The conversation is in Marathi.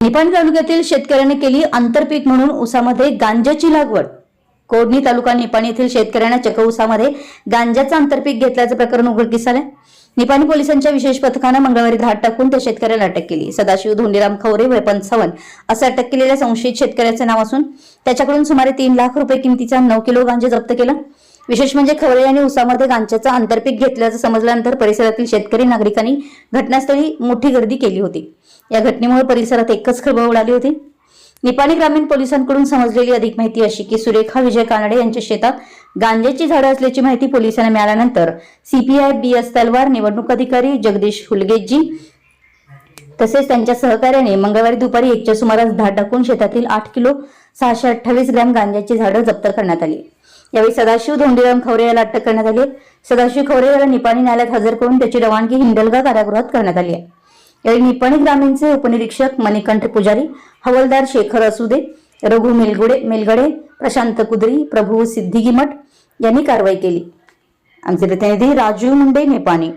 निपाणी तालुक्यातील शेतकऱ्याने केली आंतरपीक म्हणून ऊसामध्ये गांजाची लागवड. कोडणी तालुका निपाणी येथील शेतकऱ्यांना चक ऊसामध्ये गांजाचं आंतरपीक घेतल्याचं प्रकरण उघडकीस आलं निपाणी पोलिसांच्या विशेष पथकानं मंगळवारी धाड टाकून त्या शेतकऱ्याला अटक केली. सदाशिव धोंडीराम खवरे वय पंचावन्न असं अटक केलेल्या संशयित शेतकऱ्याचे नाव असून त्याच्याकडून सुमारे तीन लाख रुपये किमतीचा नऊ किलो गांजा जप्त केला. विशेष म्हणजे खवळे आणि उसामध्ये गांजाचं आंतरपीक घेतल्याचं समजल्यानंतर परिसरातील शेतकरी नागरिकांनी घटनास्थळी मोठी गर्दी केली होती. या घटनेमुळे परिसरात एकच खळबळ उडाली होती. निपाणी ग्रामीण पोलिसांकडून समजलेली अधिक माहिती अशी की सुरेखा विजय कानडे यांच्या शेतात गांजेची झाडं असल्याची माहिती पोलिसांना मिळाल्यानंतर सीपीआय बी एस तलवार निवडणूक अधिकारी जगदीश हुलगेजी तसेच त्यांच्या सहकार्याने मंगळवारी दुपारी एकच्या सुमारास धाड टाकून शेतातील आठ किलो सहाशे अठ्ठावीस ग्रॅम गांजाची झाडं जप्त करण्यात आली. यावेळी सदाशिव धोंडीराम खवरे याला अटक करण्यात आली आहे. सदाशिव खवरे याला निपाणी न्यायालयात हजर करून त्याची रवानगी हिंडलगा कारागृहात करण्यात आली आहे. यावेळी निपाणी ग्रामीणचे उपनिरीक्षक मणिकंठ पुजारी हवलदार शेखर असुदे रघु मेलगुडे मेलगडे प्रशांत कुदरी प्रभू सिद्धिगिमठ यांनी कारवाई केली. आमचे प्रतिनिधी राजू मुंडे निपाणी.